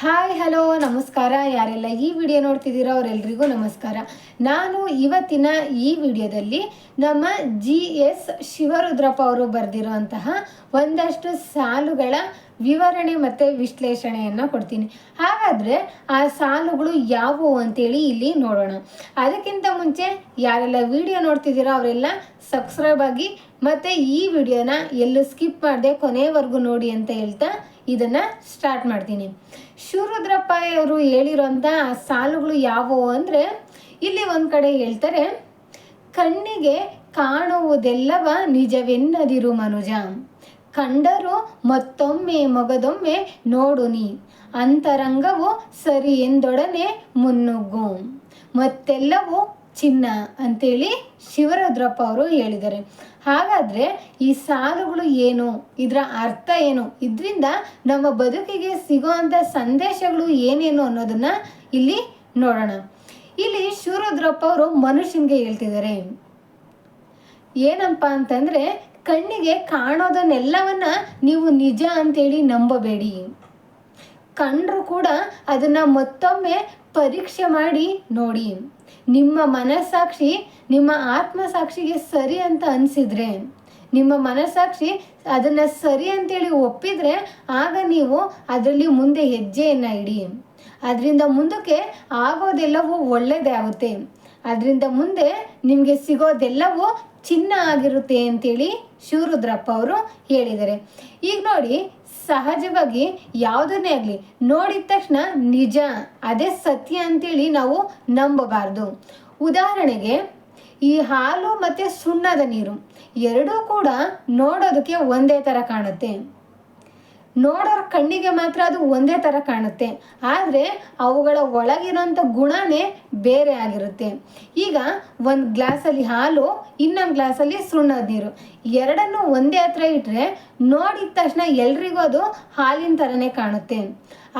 Hi, hello, ನಮಸ್ಕಾರ. ಯಾರೆಲ್ಲ ಈ ವಿಡಿಯೋ ನೋಡ್ತಿದ್ದೀರೋ ಅವರೆಲ್ರಿಗೂ ನಮಸ್ಕಾರ. ನಾನು ಇವತ್ತಿನ ಈ ವಿಡಿಯೋದಲ್ಲಿ ನಮ್ಮ ಜಿ ಎಸ್ ಶಿವರುದ್ರಪ್ಪ ಅವರು ಬರೆದಿರುವಂತಹ ಒಂದಷ್ಟು ಸಾಲುಗಳ ವಿವರಣೆ ಮತ್ತು ವಿಶ್ಲೇಷಣೆಯನ್ನು ಕೊಡ್ತೀನಿ. ಹಾಗಾದರೆ ಆ ಸಾಲುಗಳು ಯಾವುವು ಅಂತೇಳಿ ಇಲ್ಲಿ ನೋಡೋಣ. ಅದಕ್ಕಿಂತ ಮುಂಚೆ ಯಾರೆಲ್ಲ ವಿಡಿಯೋ ನೋಡ್ತಿದ್ದೀರೋ ಅವರೆಲ್ಲ ಸಬ್ಸ್ಕ್ರೈಬ್ ಆಗಿ ಮತ್ತು ಈ ವಿಡಿಯೋನ ಎಲ್ಲೂ ಸ್ಕಿಪ್ ಮಾಡದೆ ಕೊನೆಯವರೆಗೂ ನೋಡಿ ಅಂತ ಹೇಳ್ತಾ ಇದನ್ನು ಸ್ಟಾರ್ಟ್ ಮಾಡ್ತೀನಿ. ಶಿವರುದ್ರಪ್ಪ ಅವರು ಹೇಳಿರೋಂಥ ಸಾಲುಗಳು ಯಾವುವು ಅಂದರೆ, ಇಲ್ಲಿ ಒಂದು ಕಡೆ ಹೇಳ್ತಾರೆ, ಕಣ್ಣಿಗೆ ಕಾಣುವುದೆಲ್ಲವ ನಿಜವೆನ್ನದಿರು ಮನುಜ. ಕಂಡರು ಮತ್ತೊಮ್ಮೆ ಮಗದೊಮ್ಮೆ ನೋಡು ನೀ. ಅಂತರಂಗವು ಸರಿ ಎಂದೊಡನೆ ಮುನ್ನುಗ್ಗು. ಮತ್ತೆಲ್ಲವೂ ಚಿನ್ನ ಅಂತೇಳಿ ಶಿವರುದ್ರಪ್ಪ ಅವರು ಹೇಳಿದ್ದಾರೆ. ಹಾಗಾದರೆ ಈ ಸಾಲುಗಳು ಏನು? ಇದರ ಅರ್ಥ ಏನು? ಇದರಿಂದ ನಮ್ಮ ಬದುಕಿಗೆ ಸಿಗುವಂಥ ಸಂದೇಶಗಳು ಏನೇನು ಅನ್ನೋದನ್ನ ಇಲ್ಲಿ ನೋಡೋಣ. ಇಲ್ಲಿ ಶಿವರುದ್ರಪ್ಪ ಅವರು ಮನುಷ್ಯನಿಗೆ ಹೇಳ್ತಿದ್ದಾರೆ. ಏನಪ್ಪ ಅಂತಂದರೆ ಕಣ್ಣಿಗೆ ಕಾಣೋದನ್ನೆಲ್ಲವನ್ನ ನೀವು ನಿಜ ಅಂತೇಳಿ ನಂಬಬೇಡಿ. ಕಂಡ್ರು ಕೂಡ ಅದನ್ನು ಮತ್ತೊಮ್ಮೆ ಪರೀಕ್ಷೆ ಮಾಡಿ ನೋಡಿ. ನಿಮ್ಮ ಮನಸ್ಸಾಕ್ಷಿ ನಿಮ್ಮ ಆತ್ಮಸಾಕ್ಷಿಗೆ ಸರಿ ಅಂತ ಅನಿಸಿದ್ರೆ, ನಿಮ್ಮ ಮನಸ್ಸಾಕ್ಷಿ ಅದನ್ನು ಸರಿ ಅಂತೇಳಿ ಒಪ್ಪಿದರೆ ಆಗ ನೀವು ಅದರಲ್ಲಿ ಮುಂದೆ ಹೆಜ್ಜೆಯನ್ನು ಇಡಿ. ಅದರಿಂದ ಮುಂದಕ್ಕೆ ಆಗೋದೆಲ್ಲವೂ ಒಳ್ಳೆಯದೇ ಆಗುತ್ತೆ. ಅದರಿಂದ ಮುಂದೆ ನಿಮಗೆ ಸಿಗೋದೆಲ್ಲವೂ ಚಿನ್ನ ಆಗಿರುತ್ತೆ ಅಂತೇಳಿ ಶಿವರುದ್ರಪ್ಪ ಅವರು ಹೇಳಿದ್ದಾರೆ. ಈಗ ನೋಡಿ ಸಹಜವಾಗಿ ಯಾವುದನ್ನೇ ಆಗಲಿ ನೋಡಿದ ತಕ್ಷಣ ನಿಜ, ಅದೇ ಸತ್ಯ ಅಂತೇಳಿ ನಾವು ನಂಬಬಾರ್ದು. ಉದಾಹರಣೆಗೆ, ಈ ಹಾಲು ಮತ್ತು ಸುಣ್ಣದ ನೀರು ಎರಡೂ ಕೂಡ ನೋಡೋದಕ್ಕೆ ಒಂದೇ ಥರ ಕಾಣುತ್ತೆ. ನೋಡೋರ ಕಣ್ಣಿಗೆ ಮಾತ್ರ ಅದು ಒಂದೇ ಥರ ಕಾಣುತ್ತೆ. ಆದರೆ ಅವುಗಳ ಒಳಗಿರೋಂಥ ಗುಣನೇ ಬೇರೆ ಆಗಿರುತ್ತೆ. ಈಗ ಒಂದು ಗ್ಲಾಸಲ್ಲಿ ಹಾಲು, ಇನ್ನೊಂದು ಗ್ಲಾಸಲ್ಲಿ ಸುಣ್ಣದ ನೀರು. ಎರಡನ್ನೂ ಒಂದೇ ಹತ್ರ ಇಟ್ಟರೆ ನೋಡಿದ ತಕ್ಷಣ ಎಲ್ರಿಗೂ ಅದು ಹಾಲಿನ ಥರನೇ ಕಾಣುತ್ತೆ.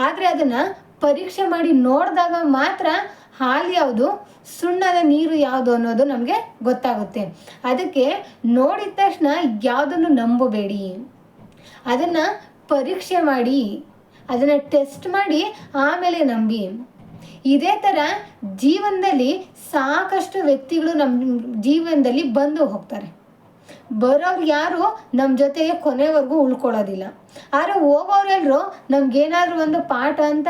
ಆದರೆ ಅದನ್ನು ಪರೀಕ್ಷೆ ಮಾಡಿ ನೋಡಿದಾಗ ಮಾತ್ರ ಹಾಲು ಯಾವುದು, ಸುಣ್ಣದ ನೀರು ಯಾವುದು ಅನ್ನೋದು ನಮಗೆ ಗೊತ್ತಾಗುತ್ತೆ. ಅದಕ್ಕೆ ನೋಡಿದ ತಕ್ಷಣ ಯಾವುದನ್ನು ನಂಬಬೇಡಿ. ಅದನ್ನು ಪರೀಕ್ಷೆ ಮಾಡಿ, ಅದನ್ನು ಟೆಸ್ಟ್ ಮಾಡಿ ಆಮೇಲೆ ನಂಬಿ. ಇದೇ ಥರ ಜೀವನದಲ್ಲಿ ಸಾಕಷ್ಟು ವ್ಯಕ್ತಿಗಳು ನಮ್ಮ ಜೀವನದಲ್ಲಿ ಬಂದು ಹೋಗ್ತಾರೆ. ಬರೋರು ಯಾರು ನಮ್ಮ ಜೊತೆಗೆ ಕೊನೆವರೆಗೂ ಉಳ್ಕೊಳ್ಳೋದಿಲ್ಲ. ಆದರೆ ಹೋಗೋರೆಲ್ಲರೂ ನಮ್ಗೇನಾದರೂ ಒಂದು ಪಾಠ ಅಂತ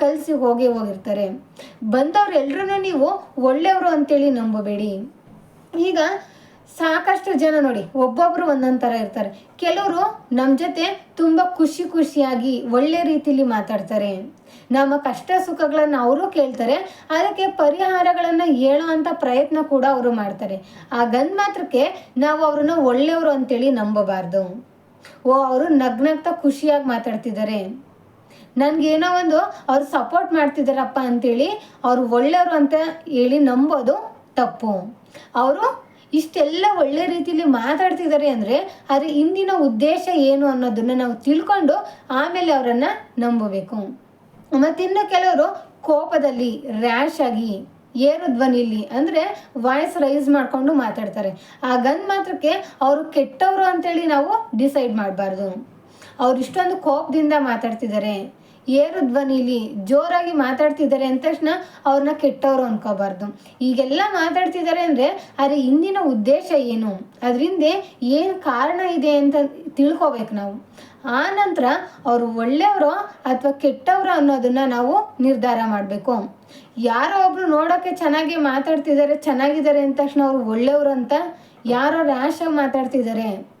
ಕಲಿಸಿ ಹೋಗಿ ಹೋಗಿರ್ತಾರೆ. ಬಂದವ್ರು ಎಲ್ರೂ ನೀವು ಒಳ್ಳೆಯವರು ಅಂತೇಳಿ ನಂಬಬೇಡಿ. ಈಗ ಸಾಕಷ್ಟು ಜನ ನೋಡಿ, ಒಬ್ಬೊಬ್ರು ಒಂದೊಂದು ಥರ ಇರ್ತಾರೆ. ಕೆಲವರು ನಮ್ಮ ಜೊತೆ ತುಂಬ ಖುಷಿ ಖುಷಿಯಾಗಿ ಒಳ್ಳೆ ರೀತಿಲಿ ಮಾತಾಡ್ತಾರೆ. ನಮ್ಮ ಕಷ್ಟ ಸುಖಗಳನ್ನು ಅವರು ಕೇಳ್ತಾರೆ, ಅದಕ್ಕೆ ಪರಿಹಾರಗಳನ್ನು ಹೇಳುವಂಥ ಪ್ರಯತ್ನ ಕೂಡ ಅವರು ಮಾಡ್ತಾರೆ. ಆ ಗಂದ್ ಮಾತ್ರಕ್ಕೆ ನಾವು ಅವ್ರನ್ನ ಒಳ್ಳೆಯವರು ಅಂತೇಳಿ ನಂಬಬಾರ್ದು. ಓ, ಅವರು ನಗ್ನಗ್ತಾ ಖುಷಿಯಾಗಿ ಮಾತಾಡ್ತಿದ್ದಾರೆ. ನನಗೇನೋ ಒಂದು ಅವ್ರು ಸಪೋರ್ಟ್ ಮಾಡ್ತಿದ್ದಾರಪ್ಪ ಅಂತೇಳಿ ಅವ್ರು ಒಳ್ಳೆಯವರು ಅಂತ ಹೇಳಿ ನಂಬೋದು, ತಪ್ಪು. ಅವರು ಇಷ್ಟೆಲ್ಲ ಒಳ್ಳೆ ರೀತಿಯಲ್ಲಿ ಮಾತಾಡ್ತಿದ್ದಾರೆ ಅಂದರೆ ಅದರ ಹಿಂದಿನ ಉದ್ದೇಶ ಏನು ಅನ್ನೋದನ್ನು ನಾವು ತಿಳ್ಕೊಂಡು ಆಮೇಲೆ ಅವರನ್ನು ನಂಬಬೇಕು. ಮತ್ತಿನ್ನು ಕೆಲವರು ಕೋಪದಲ್ಲಿ ರ್ಯಾಶ್ ಆಗಿ ಏರು ಧ್ವನಿಲಿ ಅಂದರೆ ವಾಯ್ಸ್ ರೈಸ್ ಮಾಡಿಕೊಂಡು ಮಾತಾಡ್ತಾರೆ. ಆ ಗಂದ್ ಮಾತ್ರಕ್ಕೆ ಅವರು ಕೆಟ್ಟವರು ಅಂತೇಳಿ ನಾವು ಡಿಸೈಡ್ ಮಾಡಬಾರ್ದು. ಅವ್ರು ಇಷ್ಟೊಂದು ಕೋಪದಿಂದ ಮಾತಾಡ್ತಿದ್ದಾರೆ. ಏರು ಧ್ವನಿಲಿ ಜೋರಾಗಿ ಮಾತಾಡ್ತಿದ್ದಾರೆ ಅಂದ ತಕ್ಷಣ ಅವ್ರನ್ನ ಕೆಟ್ಟವರು ಅನ್ಕೋಬಾರ್ದು. ಈಗೆಲ್ಲ ಮಾತಾಡ್ತಿದ್ದಾರೆ ಅಂದರೆ ಅದರ ಹಿಂದಿನ ಉದ್ದೇಶ ಏನು? ಅದರಿಂದ ಏನು ಕಾರಣ ಇದೆ ಅಂತ ತಿಳ್ಕೊಬೇಕು ನಾವು. ಆ ನಂತರ ಅವರು ಒಳ್ಳೆಯವರೋ ಅಥವಾ ಕೆಟ್ಟವರು ಅನ್ನೋದನ್ನ ನಾವು ನಿರ್ಧಾರ ಮಾಡಬೇಕು. ಯಾರೋ ಒಬ್ರು ನೋಡೋಕ್ಕೆ ಚೆನ್ನಾಗಿ ಮಾತಾಡ್ತಿದ್ದಾರೆ, ಚೆನ್ನಾಗಿದ್ದಾರೆ ಅಂದ ತಕ್ಷಣ ಅವರು ಒಳ್ಳೆಯವರು ಅಂತ ಯಾರೋ ರ್ಯಾಶಾಗಿ ಮಾತಾಡ್ತಿದ್ದಾರೆ.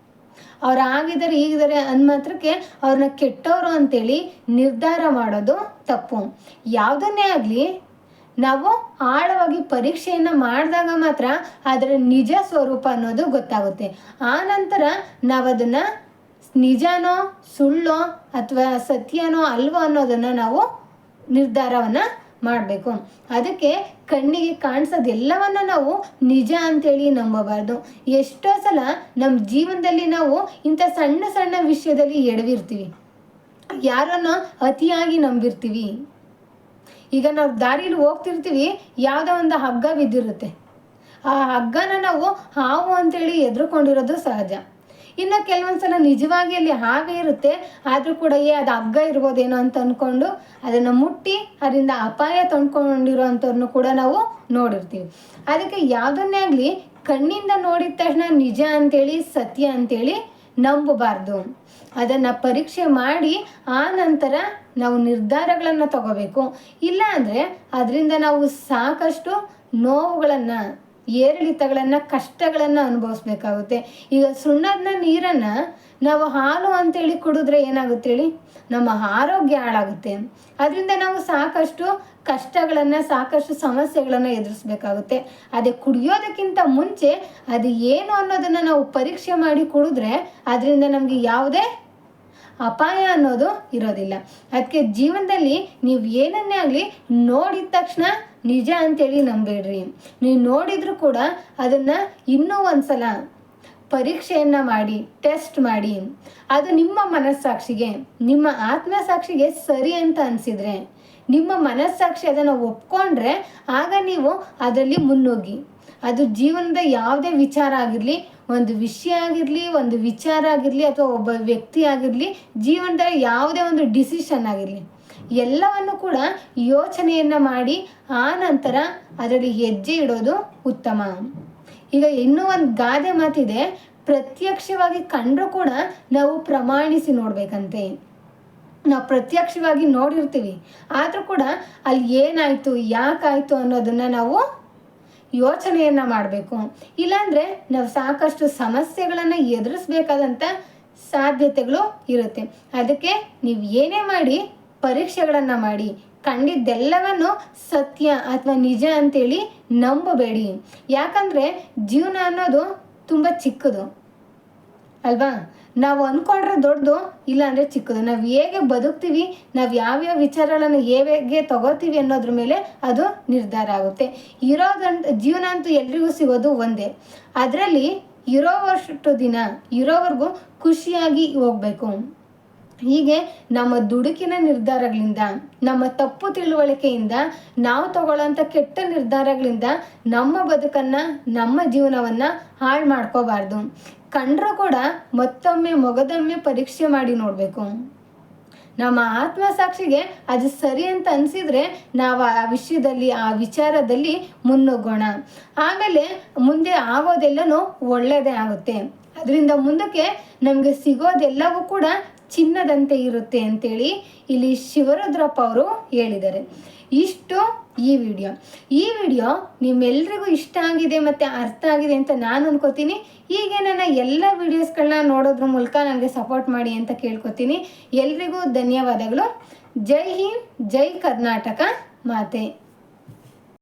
ಅವ್ರು ಆಗಿದ್ದಾರೆ, ಈಗಿದ್ದಾರೆ ಅಂದ ಮಾತ್ರಕ್ಕೆ ಅವ್ರನ್ನ ಕೆಟ್ಟವರು ಅಂತೇಳಿ ನಿರ್ಧಾರ ಮಾಡೋದು ತಪ್ಪು. ಯಾವುದನ್ನೇ ಆಗಲಿ, ನಾವು ಆಳವಾಗಿ ಪರೀಕ್ಷೆಯನ್ನು ಮಾಡಿದಾಗ ಮಾತ್ರ ಅದರ ನಿಜ ಸ್ವರೂಪ ಅನ್ನೋದು ಗೊತ್ತಾಗುತ್ತೆ. ಆ ನಂತರ ನಾವು ನಿಜನೋ, ಸುಳ್ಳೋ ಅಥವಾ ಸತ್ಯನೋ ಅಲ್ವೋ ಅನ್ನೋದನ್ನು ನಾವು ನಿರ್ಧಾರವನ್ನು ಮಾಡಬೇಕು. ಅದಕ್ಕೆ ಕಣ್ಣಿಗೆ ಕಾಣಿಸೋದೆಲ್ಲವನ್ನ ನಾವು ನಿಜ ಅಂತೇಳಿ ನಂಬಬಾರ್ದು. ಎಷ್ಟೋ ಸಲ ನಮ್ಮ ಜೀವನದಲ್ಲಿ ನಾವು ಇಂಥ ಸಣ್ಣ ಸಣ್ಣ ವಿಷಯದಲ್ಲಿ ಎಡವಿರ್ತೀವಿ. ಯಾರನ್ನ ಅತಿಯಾಗಿ ನಂಬಿರ್ತೀವಿ. ಈಗ ನಾವು ದಾರಿಲಿ ಹೋಗ್ತಿರ್ತೀವಿ, ಯಾವುದೋ ಒಂದು ಹಗ್ಗ ಬಿದ್ದಿರುತ್ತೆ. ಆ ಹಗ್ಗನ ನಾವು ಹಾವು ಅಂತೇಳಿ ಎದ್ರುಕೊಂಡಿರೋದು ಸಹಜ. ಇನ್ನು ಕೆಲವೊಂದ್ಸಲ ನಿಜವಾಗಿ ಅಲ್ಲಿ ಹಾವೇ ಇರುತ್ತೆ. ಆದರೂ ಕೂಡ, ಏ, ಅದು ಹಗ್ಗ ಇರ್ಬೋದೇನೋ ಅಂತ ಅಂದ್ಕೊಂಡು ಅದನ್ನು ಮುಟ್ಟಿ ಅದರಿಂದ ಅಪಾಯ ತಂದ್ಕೊಂಡಿರೋ ಅಂಥವ್ರನ್ನು ಕೂಡ ನಾವು ನೋಡಿರ್ತೀವಿ. ಅದಕ್ಕೆ ಯಾವುದನ್ನೇ ಆಗಲಿ ಕಣ್ಣಿಂದ ನೋಡಿದ ತಕ್ಷಣ ನಿಜ ಅಂತೇಳಿ, ಸತ್ಯ ಅಂತೇಳಿ ನಂಬಬಾರ್ದು. ಅದನ್ನು ಪರೀಕ್ಷೆ ಮಾಡಿ ಆ ನಂತರ ನಾವು ನಿರ್ಧಾರಗಳನ್ನು ತಗೋಬೇಕು. ಇಲ್ಲ ಅಂದರೆ ಅದರಿಂದ ನಾವು ಸಾಕಷ್ಟು ನೋವುಗಳನ್ನು ಏರಿಳಿತಗಳನ್ನು, ಕಷ್ಟಗಳನ್ನು ಅನುಭವಿಸ್ಬೇಕಾಗುತ್ತೆ. ಈಗ ಸುಣ್ಣದ ನೀರನ್ನು ನಾವು ಹಾಲು ಅಂತೇಳಿ ಕುಡಿದ್ರೆ ಏನಾಗುತ್ತೆ ಹೇಳಿ? ನಮ್ಮ ಆರೋಗ್ಯ ಹಾಳಾಗುತ್ತೆ. ಅದರಿಂದ ನಾವು ಸಾಕಷ್ಟು ಕಷ್ಟಗಳನ್ನು, ಸಾಕಷ್ಟು ಸಮಸ್ಯೆಗಳನ್ನು ಎದುರಿಸ್ಬೇಕಾಗುತ್ತೆ. ಅದೇ ಕುಡಿಯೋದಕ್ಕಿಂತ ಮುಂಚೆ ಅದು ಏನು ಅನ್ನೋದನ್ನು ನಾವು ಪರೀಕ್ಷೆ ಮಾಡಿ ಕುಡಿದ್ರೆ ಅದರಿಂದ ನಮಗೆ ಯಾವುದೇ ಅಪಾಯ ಅನ್ನೋದು ಇರೋದಿಲ್ಲ. ಅದಕ್ಕೆ ಜೀವನದಲ್ಲಿ ನೀವು ಏನನ್ನೇ ಆಗಲಿ ನೋಡಿದ ತಕ್ಷಣ ನಿಜ ಅಂತೇಳಿ ನಂಬೇಡ್ರಿ ನೀವು ನೋಡಿದ್ರು ಕೂಡ ಅದನ್ನು ಇನ್ನೂ ಒಂದ್ಸಲ ಪರೀಕ್ಷೆಯನ್ನು ಮಾಡಿ, ಟೆಸ್ಟ್ ಮಾಡಿ. ಅದು ನಿಮ್ಮ ಮನಸ್ಸಾಕ್ಷಿಗೆ, ನಿಮ್ಮ ಆತ್ಮಸಾಕ್ಷಿಗೆ ಸರಿ ಅಂತ ಅನ್ಸಿದ್ರೆ, ನಿಮ್ಮ ಮನಸ್ಸಾಕ್ಷಿ ಅದನ್ನು ಒಪ್ಕೊಂಡ್ರೆ ಆಗ ನೀವು ಅದರಲ್ಲಿ ಮುನ್ನುಗ್ಗಿ ಅದು ಜೀವನದ ಯಾವುದೇ ವಿಚಾರ ಆಗಿರಲಿ ಒಂದು ವಿಷಯ ಆಗಿರಲಿ, ಒಂದು ವಿಚಾರ ಆಗಿರಲಿ ಅಥವಾ ಒಬ್ಬ ವ್ಯಕ್ತಿ ಆಗಿರಲಿ, ಜೀವನದಲ್ಲಿ ಯಾವುದೇ ಒಂದು ಡಿಸಿಷನ್ ಆಗಿರಲಿ, ಎಲ್ಲವನ್ನು ಕೂಡ ಯೋಚನೆಯನ್ನು ಮಾಡಿ ಆ ನಂತರ ಅದರಲ್ಲಿ ಹೆಜ್ಜೆ ಇಡೋದು ಉತ್ತಮ. ಈಗ ಇನ್ನೂ ಒಂದು ಗಾದೆ ಮಾತಿದೆ, ಪ್ರತ್ಯಕ್ಷವಾಗಿ ಕಂಡರೂ ಕೂಡ ನಾವು ಪ್ರಮಾಣಿಸಿ ನೋಡಬೇಕಂತೆ. ನಾವು ಪ್ರತ್ಯಕ್ಷವಾಗಿ ನೋಡಿರ್ತೀವಿ, ಆದರೂ ಕೂಡ ಅಲ್ಲಿ ಏನಾಯಿತು, ಯಾಕಾಯಿತು ಅನ್ನೋದನ್ನು ನಾವು ಯೋಚನೆಯನ್ನು ಮಾಡಬೇಕು. ಇಲ್ಲಾಂದರೆ ನಾವು ಸಾಕಷ್ಟು ಸಮಸ್ಯೆಗಳನ್ನು ಎದುರಿಸ್ಬೇಕಾದಂಥ ಸಾಧ್ಯತೆಗಳು ಇರುತ್ತೆ. ಅದಕ್ಕೆ ನೀವು ಏನೇ ಮಾಡಿ, ಪರೀಕ್ಷೆಗಳನ್ನು ಮಾಡಿ, ಕಂಡಿದ್ದೆಲ್ಲವನ್ನು ಸತ್ಯ ಅಥವಾ ನಿಜ ಅಂತೇಳಿ ನಂಬಬೇಡಿ. ಯಾಕಂದರೆ ಜೀವನ ಅನ್ನೋದು ತುಂಬ ಚಿಕ್ಕದು. ಅಲ್ವಾ? ನಾವು ಅಂದ್ಕೊಂಡ್ರೆ ದೊಡ್ಡದು, ಇಲ್ಲಾಂದರೆ ಚಿಕ್ಕದು. ನಾವು ಹೇಗೆ ಬದುಕ್ತೀವಿ, ನಾವು ಯಾವ್ಯಾವ ವಿಚಾರಗಳನ್ನು ಹೇಗೆ ತಗೋತೀವಿ ಅನ್ನೋದ್ರ ಮೇಲೆ ಅದು ನಿರ್ಧಾರ ಆಗುತ್ತೆ. ಇರೋದಂತ, ಜೀವನ ಅಂತೂ ಎಲ್ರಿಗೂ ಸಿಗೋದು ಒಂದೇ. ಅದರಲ್ಲಿ ಇರೋವಷ್ಟು ದಿನ ಇರೋವರೆಗೂ ಖುಷಿಯಾಗಿ ಹೋಗಬೇಕು. ಹೀಗೆ ನಮ್ಮ ದುಡುಕಿನ ನಿರ್ಧಾರಗಳಿಂದ, ನಮ್ಮ ತಪ್ಪು ತಿಳುವಳಿಕೆಯಿಂದ ನಾವು ತಗೊಳ್ಳೋಂಥ ಕೆಟ್ಟ ನಿರ್ಧಾರಗಳಿಂದ ನಮ್ಮ ಬದುಕನ್ನು, ನಮ್ಮ ಜೀವನವನ್ನು ಹಾಳು ಮಾಡ್ಕೋಬಾರ್ದು. ಕಂಡ್ರೂ ಕೂಡ ಮತ್ತೊಮ್ಮೆ ಮೊಗದೊಮ್ಮೆ ಪರೀಕ್ಷೆ ಮಾಡಿ ನೋಡಬೇಕು. ನಮ್ಮ ಆತ್ಮಸಾಕ್ಷಿಗೆ ಅದು ಸರಿ ಅಂತ ಅನ್ಸಿದ್ರೆ ನಾವು ಆ ವಿಷಯದಲ್ಲಿ, ಆ ವಿಚಾರದಲ್ಲಿ ಮುನ್ನುಗ್ಗೋಣ. ಆಮೇಲೆ ಮುಂದೆ ಆಗೋದೆಲ್ಲನೂ ಒಳ್ಳೆಯದೇ ಆಗುತ್ತೆ. ಅದರಿಂದ ಮುಂದಕ್ಕೆ ನಮಗೆ ಸಿಗೋದೆಲ್ಲವೂ ಕೂಡ ಚಿನ್ನದಂತೆ ಇರುತ್ತೆ ಅಂತೇಳಿ ಇಲ್ಲಿ ಶಿವರುದ್ರಪ್ಪ ಅವರು ಹೇಳಿದ್ದಾರೆ. ಇಷ್ಟು ಈ ವಿಡಿಯೋ. ಈ ವಿಡಿಯೋ ನಿಮ್ಮೆಲ್ರಿಗೂ ಇಷ್ಟ ಆಗಿದೆ ಮತ್ತು ಅರ್ಥ ಆಗಿದೆ ಅಂತ ನಾನು ಅನ್ಕೋತೀನಿ. ಹೀಗೆ ನನ್ನ ಎಲ್ಲ ವಿಡಿಯೋಸ್ಗಳನ್ನ ನೋಡೋದ್ರ ಮೂಲಕ ನನಗೆ ಸಪೋರ್ಟ್ ಮಾಡಿ ಅಂತ ಕೇಳ್ಕೊತೀನಿ. ಎಲ್ರಿಗೂ ಧನ್ಯವಾದಗಳು. ಜೈ ಹಿಂದ್, ಜೈ ಕರ್ನಾಟಕ ಮಾತೆ.